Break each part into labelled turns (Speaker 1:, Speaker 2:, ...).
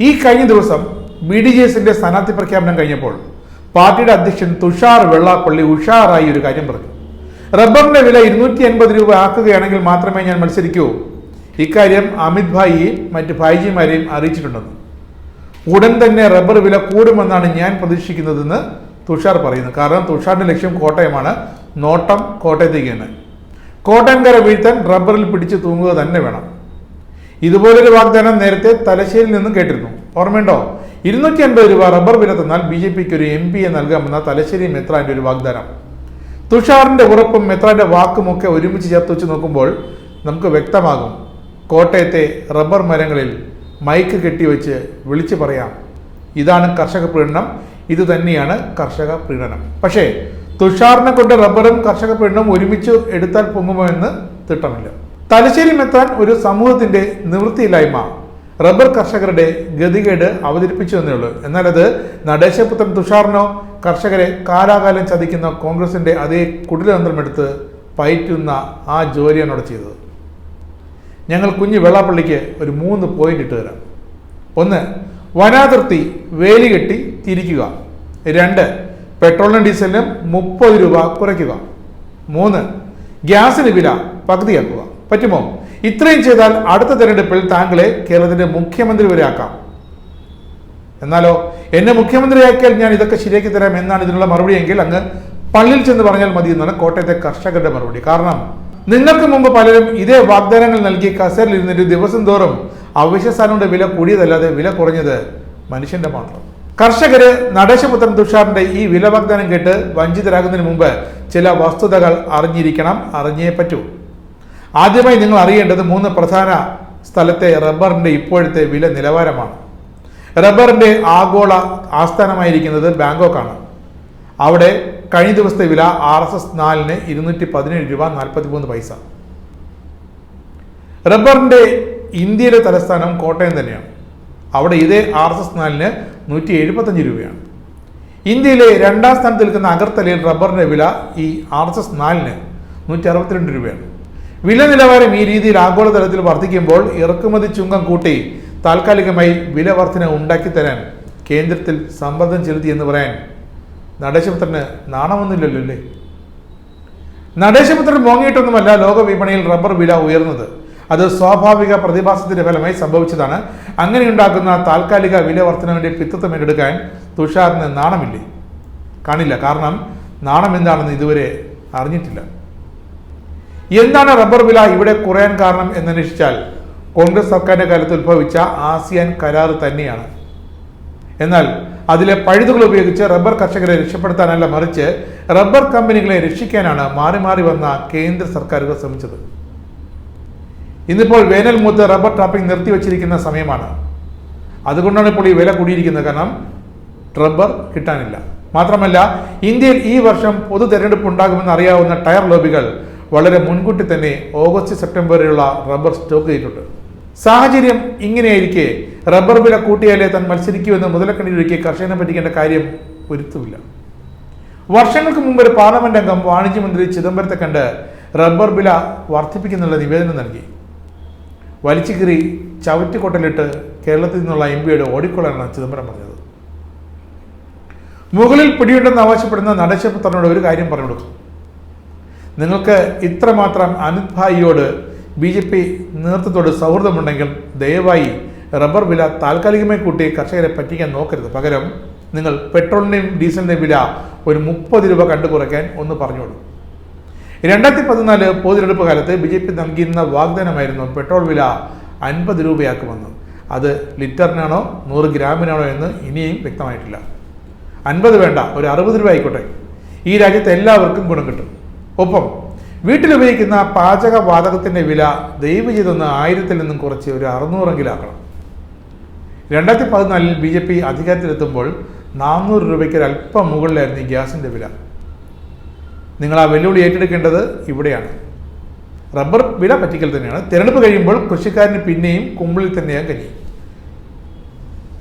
Speaker 1: ഈ കഴിഞ്ഞ ദിവസം ബി ഡി ജെ എസിന്റെ സ്ഥാനാർത്ഥി പ്രഖ്യാപനം കഴിഞ്ഞപ്പോൾ പാർട്ടിയുടെ അധ്യക്ഷൻ തുഷാർ വെള്ളാപ്പള്ളി ഉഷാറായി ഒരു കാര്യം പറഞ്ഞു. റബ്ബറിന്റെ വില ഇരുന്നൂറ്റി അൻപത് രൂപ ആക്കുകയാണെങ്കിൽ മാത്രമേ ഞാൻ മത്സരിക്കൂ. ഇക്കാര്യം അമിത് ഭായിയെയും മറ്റ് ഭായിജിമാരെയും അറിയിച്ചിട്ടുണ്ടെന്ന്. ഉടൻ തന്നെ റബ്ബർ വില കൂടുമെന്നാണ് ഞാൻ പ്രതീക്ഷിക്കുന്നതെന്ന് തുഷാർ പറയുന്നു. കാരണം തുഷാറിന്റെ ലക്ഷ്യം കോട്ടയമാണ്. നോട്ടം കോട്ടയത്തേക്ക് തന്നെ കോട്ടയംകര വീഴ്ത്താൻ റബ്ബറിൽ പിടിച്ചു തൂങ്ങുക തന്നെ വേണം. ഇതുപോലൊരു വാഗ്ദാനം നേരത്തെ തലശ്ശേരിയിൽ നിന്നും കേട്ടിരുന്നു. ഓർമ്മയുണ്ടോ? ഇരുന്നൂറ്റി അൻപത് രൂപ റബ്ബർ വില തന്നാൽ ബി ജെ പിക്ക് ഒരു എം പിയെ നൽകാമെന്ന തലശ്ശേരി മെത്രാന്റെ ഒരു വാഗ്ദാനം. തുഷാറിന്റെ ഉറപ്പും മെത്രാന്റെ വാക്കുമൊക്കെ ഒരുമിച്ച് ചേർത്ത് വെച്ച് നോക്കുമ്പോൾ നമുക്ക് വ്യക്തമാകും. കോട്ടയത്തെ റബ്ബർ മരങ്ങളിൽ മൈക്ക് കെട്ടിവെച്ച് വിളിച്ചു പറയാം. ഇതാണ് കർഷക പ്രീണനം. ഇത് തന്നെയാണ് കർഷക പ്രീണനം. പക്ഷേ തുഷാറിനെ കൊണ്ട് റബ്ബറും കർഷക പ്രീണനവും ഒരുമിച്ച് എടുത്താൽ പൊങ്ങുമോ എന്ന് തിട്ടമില്ല. തലശ്ശേരി മെത്താൻ ഒരു സമൂഹത്തിന്റെ നിവൃത്തിയില്ലായ്മ. റബ്ബർ കർഷകരുടെ ഗതികേട് അവതരിപ്പിച്ചു എന്നേ ഉള്ളൂ എന്നാൽ അത് നടേശപുത്രൻ തുഷാറിനോ കർഷകരെ കാലാകാലം ചതിക്കുന്ന കോൺഗ്രസിന്റെ അതേ കുടിലതന്ത്രമെടുത്ത് പയറ്റുന്ന ആ ജോലിയാണ് അവിടെ ചെയ്തത്. ഞങ്ങൾ കുഞ്ഞു വെള്ളാപ്പള്ളിക്ക് ഒരു മൂന്ന് പോയിന്റ് ഇട്ട് തരാം. ഒന്ന് വനാതിർത്തി വേലി കെട്ടി തിരിക്കുക. രണ്ട് പെട്രോളിനും ഡീസലിനും മുപ്പത് രൂപ കുറയ്ക്കുക. മൂന്ന് ഗ്യാസിന് വില പകുതിയാക്കുക. പറ്റുമോ? ഇത്രയും ചെയ്താൽ അടുത്ത തെരഞ്ഞെടുപ്പിൽ താങ്കളെ കേരളത്തിന്റെ മുഖ്യമന്ത്രി വരെ ആക്കാം. എന്നാലോ എന്നെ മുഖ്യമന്ത്രിയാക്കിയാൽ ഞാൻ ഇതൊക്കെ ശരിയാക്കി തരാം എന്നാണ് ഇതിനുള്ള മറുപടി എങ്കിൽ അങ്ങ് പള്ളിയിൽ ചെന്ന് പറഞ്ഞാൽ മതി എന്നാണ് കോട്ടയത്തെ കർഷകരുടെ മറുപടി. കാരണം നിങ്ങൾക്ക് മുമ്പ് പലരും ഇതേ വാഗ്ദാനങ്ങൾ നൽകി കസേരയിൽ ഇരുന്നിട്ട് ദിവസം തോറും അവശ്യ സാധനങ്ങളുടെ വില കൂടിയതല്ലാതെ വില കുറഞ്ഞത് മനുഷ്യന്റെ മാത്രം. കർഷകര് നടേശപുത്രൻ തുഷാറിന്റെ ഈ വില വാഗ്ദാനം കേട്ട് വഞ്ചിതരാകുന്നതിന് മുമ്പ് ചില വസ്തുതകൾ അറിഞ്ഞിരിക്കണം അറിഞ്ഞേ പറ്റൂ. ആദ്യമായി നിങ്ങൾ അറിയേണ്ടത് മൂന്ന് പ്രധാന സ്ഥലത്തെ റബ്ബറിന്റെ ഇപ്പോഴത്തെ വില നിലവാരമാണ്. റബ്ബറിന്റെ ആഗോള ആസ്ഥാനമായിരിക്കുന്നത് ബാങ്കോക്കാണ്. അവിടെ കഴിഞ്ഞ ദിവസത്തെ വില ആർ എസ് എസ് നാലിന് ഇരുന്നൂറ്റി പതിനേഴ് രൂപ നാൽപ്പത്തി മൂന്ന് പൈസ. റബ്ബറിന്റെ ഇന്ത്യയിലെ തലസ്ഥാനം കോട്ടയം തന്നെയാണ്. അവിടെ ഇതേ ആർ എസ് എസ് നാലിന് നൂറ്റി എഴുപത്തഞ്ച് രൂപയാണ്. ഇന്ത്യയിലെ രണ്ടാം സ്ഥാനത്ത് നിൽക്കുന്ന അഗർത്തലയിൽ റബ്ബറിന്റെ വില ഈ ആർ എസ് എസ് നാലിന് നൂറ്റി അറുപത്തിരണ്ട് രൂപയാണ്. വില നിലവാരം ഈ രീതിയിൽ ആഗോളതലത്തിൽ വർദ്ധിക്കുമ്പോൾ ഇറക്കുമതി ചുങ്കം കൂട്ടി താൽക്കാലികമായി വില വർധന ഉണ്ടാക്കി തരാൻ കേന്ദ്രത്തിൽ സമ്മർദ്ദം ചെലുത്തി എന്ന് പറയാൻ നടേശപുത്രന് നാണമൊന്നുമില്ലല്ലോ അല്ലേ? നടേശപുത്രൻ മോങ്ങിയിട്ടൊന്നുമല്ല ലോക വിപണിയിൽ റബ്ബർ വില ഉയർന്നത്. അത് സ്വാഭാവിക പ്രതിഭാസത്തിന്റെ ഫലമായി സംഭവിച്ചതാണ്. അങ്ങനെയുണ്ടാക്കുന്ന താൽക്കാലിക വില വർധനവിന്റെ പിത്തത്വം ഏറ്റെടുക്കാൻ തുഷാറിന് നാണമില്ലേ? കാണില്ല. കാരണം നാണം എന്താണെന്ന് ഇതുവരെ അറിഞ്ഞിട്ടില്ല. എന്താണ് റബ്ബർ വില ഇവിടെ കുറയാൻ കാരണം എന്ന് എന്നന്വേഷിച്ചാൽ കോൺഗ്രസ് സർക്കാരിന്റെ കാലത്ത് ഉത്ഭവിച്ച ആസിയാൻ കരാർ തന്നെയാണ്. എന്നാൽ അതിലെ പഴുതുകൾ ഉപയോഗിച്ച് റബ്ബർ കർഷകരെ രക്ഷപ്പെടുത്താനല്ല മറിച്ച് റബ്ബർ കമ്പനികളെ രക്ഷിക്കാനാണ് മാറി മാറി വന്ന കേന്ദ്ര സർക്കാരുകൾ ശ്രമിച്ചത്. ഇന്നിപ്പോൾ വേനൽ മൂത്ത് റബ്ബർ ടാപ്പിംഗ് നിർത്തിവച്ചിരിക്കുന്ന സമയമാണ്. അതുകൊണ്ടാണ് ഇപ്പോൾ ഈ വില കൂടിയിരിക്കുന്നത്. കാരണം റബ്ബർ കിട്ടാനില്ല. മാത്രമല്ല ഇന്ത്യയിൽ ഈ വർഷം പൊതു തെരഞ്ഞെടുപ്പ് ഉണ്ടാകുമെന്ന് അറിയാവുന്ന ടയർ ലോബികൾ വളരെ മുൻകൂട്ടി തന്നെ ഓഗസ്റ്റ് സെപ്റ്റംബർ വരെയുള്ള റബ്ബർ സ്റ്റോക്ക് ചെയ്തിട്ടുണ്ട്. സാഹചര്യം ഇങ്ങനെയായിരിക്കെ റബ്ബർ വില കൂട്ടിയാലേ താൻ മത്സരിക്കുമെന്ന് മുതലക്കണ്ണിയൊരുക്കി കർഷകനെ പറ്റിക്കേണ്ട കാര്യം ഒരുത്തുമില്ല വർഷങ്ങൾക്ക് മുമ്പ് ഒരു പാർലമെന്റ് അംഗം വാണിജ്യമന്ത്രി ചിദംബരത്തെ കണ്ട് റബ്ബർ വില വർദ്ധിപ്പിക്കുന്നുള്ള നിവേദനം നൽകി. വലിച്ചുകീറി ചവറ്റുകൊട്ടലിട്ട് കേരളത്തിൽ നിന്നുള്ള എം പിയുടെ ഓടിക്കൊള്ളാനാണ് ചിദംബരം പറഞ്ഞത്. മുകളിൽ പിടിയുണ്ടെന്ന് ആവശ്യപ്പെടുന്ന നടശപ്പുത്രനോട് ഒരു കാര്യം പറഞ്ഞു കൊടുക്കും നിങ്ങൾക്ക് ഇത്രമാത്രം അനിത് ഭായിയോട് ബി ജെ പി നേതൃത്വത്തോട് സൗഹൃദമുണ്ടെങ്കിൽ ദയവായി റബ്ബർ വില താൽക്കാലികമായി കൂട്ടി കർഷകരെ പറ്റിക്കാൻ നോക്കരുത്. പകരം നിങ്ങൾ പെട്രോളിന്റെയും ഡീസലിന്റെയും വില ഒരു മുപ്പത് രൂപ കണ്ടു കുറയ്ക്കാൻ ഒന്ന് പറഞ്ഞോളൂ. രണ്ടായിരത്തി പതിനാല് പൊതുതെരഞ്ഞെടുപ്പ് കാലത്ത് ബി ജെ പി നൽകിയിരുന്ന വാഗ്ദാനമായിരുന്നു പെട്രോൾ വില അൻപത് രൂപയാക്കുമെന്ന്. അത് ലിറ്ററിനാണോ നൂറ് ഗ്രാമിനാണോ എന്ന് ഇനിയും വ്യക്തമായിട്ടില്ല. അൻപത് വേണ്ട ഒരു അറുപത് രൂപ ആയിക്കോട്ടെ. ഈ രാജ്യത്ത് എല്ലാവർക്കും ഗുണം കിട്ടും. ഒപ്പം വീട്ടിലുപയോഗിക്കുന്ന പാചകവാതകത്തിന്റെ വില ദയവ് ചെയ്തൊന്ന് ആയിരത്തിൽ നിന്നും കുറച്ച് ഒരു അറുന്നൂറെങ്കിലാക്കണം രണ്ടായിരത്തി പതിനാലിൽ ബി ജെ പി അധികാരത്തിലെത്തുമ്പോൾ നാനൂറ് രൂപയ്ക്ക് ഒരു അല്പം മുകളിലായിരുന്നു ഈ ഗ്യാസിന്റെ വില. നിങ്ങൾ ആ വെല്ലുവിളി ഏറ്റെടുക്കേണ്ടത് ഇവിടെയാണ്. റബ്ബർ വില പറ്റിക്കൽ തന്നെയാണ്. തിരഞ്ഞെടുപ്പ് കഴിയുമ്പോൾ കൃഷിക്കാരന് പിന്നെയും കുമ്പിളിൽ തന്നെയാണ് കഴിയും.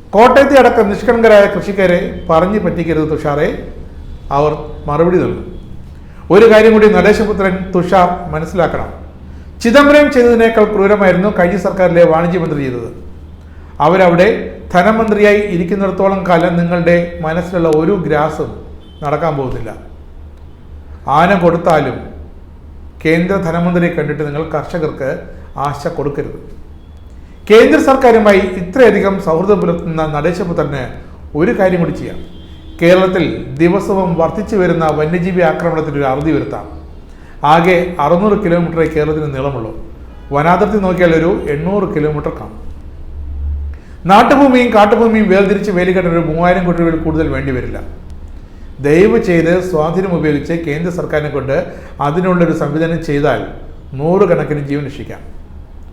Speaker 1: കോട്ടയത്തെ അടക്കം നിഷ്കണങ്കരായ കൃഷിക്കാരെ പറഞ്ഞു പറ്റിക്കരുത് തുഷാറെ. അവർ മറുപടി നൽകും. ഒരു കാര്യം കൂടി നടേശപുത്രൻ തുഷാർ മനസ്സിലാക്കണം. ചിദംബരം ചെയ്തതിനേക്കാൾ ക്രൂരമായിരുന്നു കഴിഞ്ഞ സർക്കാരിലെ വാണിജ്യമന്ത്രി ചെയ്തത്. അവരവിടെ ധനമന്ത്രിയായി ഇരിക്കുന്നിടത്തോളം കാലം നിങ്ങളുടെ മനസ്സിലുള്ള ഒരു ഗ്രാസും നടക്കാൻ പോകുന്നില്ല. ആന കൊടുത്താലും കേന്ദ്ര ധനമന്ത്രിയെ കണ്ടിട്ട് നിങ്ങൾ കർഷകർക്ക് ആശ കൊടുക്കരുത്. കേന്ദ്ര സർക്കാരുമായി ഇത്രയധികം സൗഹൃദം പുലർത്തുന്ന നടേശപുത്രന് ഒരു കാര്യം കൂടി ചെയ്യാം. കേരളത്തിൽ ദിവസവും വർദ്ധിച്ചു വരുന്ന വന്യജീവി ആക്രമണത്തിന് ഒരു അറുതി വരുത്താം. ആകെ അറുന്നൂറ് കിലോമീറ്ററേ കേരളത്തിന് നീളമുള്ളൂ. വനാതിർത്തി നോക്കിയാൽ ഒരു എണ്ണൂറ് കിലോമീറ്റർ കാണും. നാട്ടുഭൂമിയും കാട്ടുഭൂമിയും വേർതിരിച്ച് വേലികെട്ടാൻ ഒരു മൂവായിരം കോടി രൂപയിൽ കൂടുതൽ വേണ്ടി വരില്ല. ദയവ് ചെയ്ത് സ്വാധീനം ഉപയോഗിച്ച് കേന്ദ്ര സർക്കാരിനെ കൊണ്ട് അതിനുള്ളൊരു സംവിധാനം ചെയ്താൽ നൂറുകണക്കിന് ജീവൻ രക്ഷിക്കാം.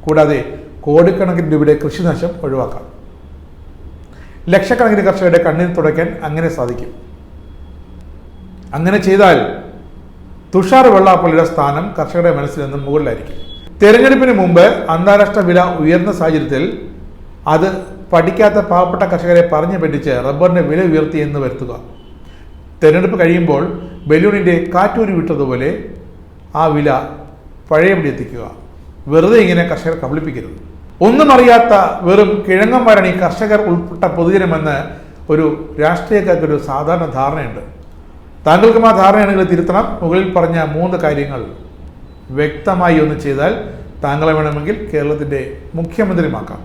Speaker 1: കൂടാതെ കോടിക്കണക്കിന് രൂപയുടെ കൃഷിനാശം ഒഴിവാക്കാം. ലക്ഷക്കണക്കിന് കർഷകരുടെ കണ്ണീർ തുടയ്ക്കാൻ അങ്ങനെ സാധിക്കും. അങ്ങനെ ചെയ്താൽ തുഷാർ വെള്ളാപ്പള്ളിയുടെ സ്ഥാനം കർഷകരുടെ മനസ്സിൽ നിന്നും മുകളിലായിരിക്കും. തെരഞ്ഞെടുപ്പിന് മുമ്പ് അന്താരാഷ്ട്ര വില ഉയർന്ന സാഹചര്യത്തിൽ അത് പഠിക്കാത്ത പാവപ്പെട്ട കർഷകരെ പറഞ്ഞു പറ്റിച്ച് റബ്ബറിന്റെ വില ഉയർത്തി എന്ന് വരുത്തുക. തെരഞ്ഞെടുപ്പ് കഴിയുമ്പോൾ ബലൂണിന്റെ കാറ്റൂരി വിട്ടതുപോലെ ആ വില പഴയപടി എത്തിക്കുക. വെറുതെ ഇങ്ങനെ കർഷകരെ കബളിപ്പിക്കരുത്. ഒന്നും അറിയാത്ത വെറും കിഴങ്ങന്മാരാണ് ഈ കർഷകർ ഉൾപ്പെട്ട പൊതുജനമെന്ന് ഒരു രാഷ്ട്രീയക്കാർക്ക് ഒരു സാധാരണ ധാരണയുണ്ട്. താങ്കൾക്കും ആ ധാരണയാണെങ്കിൽ തിരുത്തണം. മുകളിൽ പറഞ്ഞ മൂന്ന് കാര്യങ്ങൾ വ്യക്തമായി ഒന്ന് ചെയ്താൽ താങ്കളെ വേണമെങ്കിൽ കേരളത്തിന്റെ മുഖ്യമന്ത്രിയുമാക്കാം.